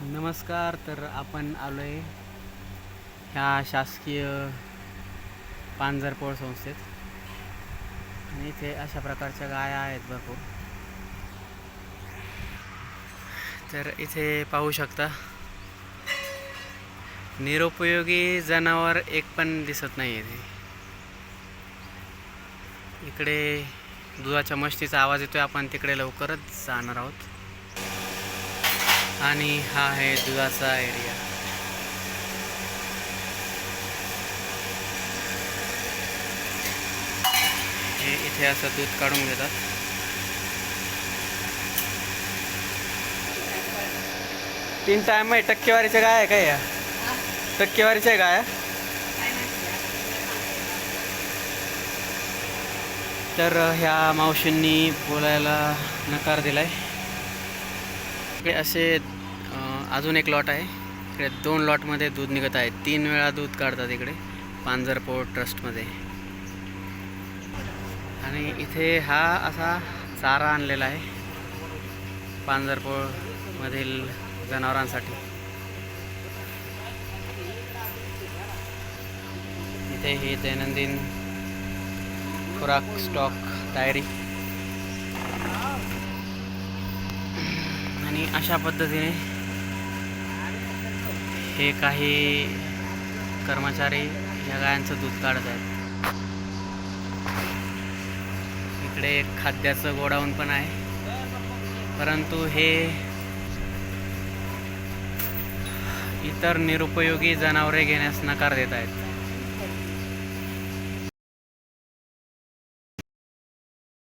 नमस्कार तर आपण आलो आहे ह्या शासकीय पांजरपोळ संस्थेत. आणि इथे अशा प्रकारच्या गाया आहेत भरपूर. तर इथे पाहू शकता निरुपयोगी जनावर एक पण दिसत नाही आहे इकडे दुधाच्या मस्तीचा आवाज येतोय आपण तिकडे लवकरच जाणार आहोत. आणि हा आहे दुधाचा एरिया हे इथे असं दूध काढून घेतात. तीन टाइम आहे टक्केवारीच्या गाय आहे काय या? टक्केवारीच्या आहे गाया? तर ह्या मावशींनी बोलायला नकार दिलाय. इकडे असे अजून एक लॉट आहे. इकडे दोन लॉटमध्ये दूध निघत आहे. तीन वेळा दूध काढतात इकडे पांजरपोळ ट्रस्टमध्ये आणि इथे हा असा चारा आणलेला आहे पांजरपोळमधील जनावरांसाठी. इथे ही दैनंदिन खुराक स्टॉक डायरी आणि अशा पद्धतीने हे काही कर्मचारी ह्या गायांचं दूध काढत आहेत. इकडे एक खाद्याचं गोडाऊन पण आहे. परंतु हे इतर निरुपयोगी जनावरे घेण्यास नकार देत आहेत.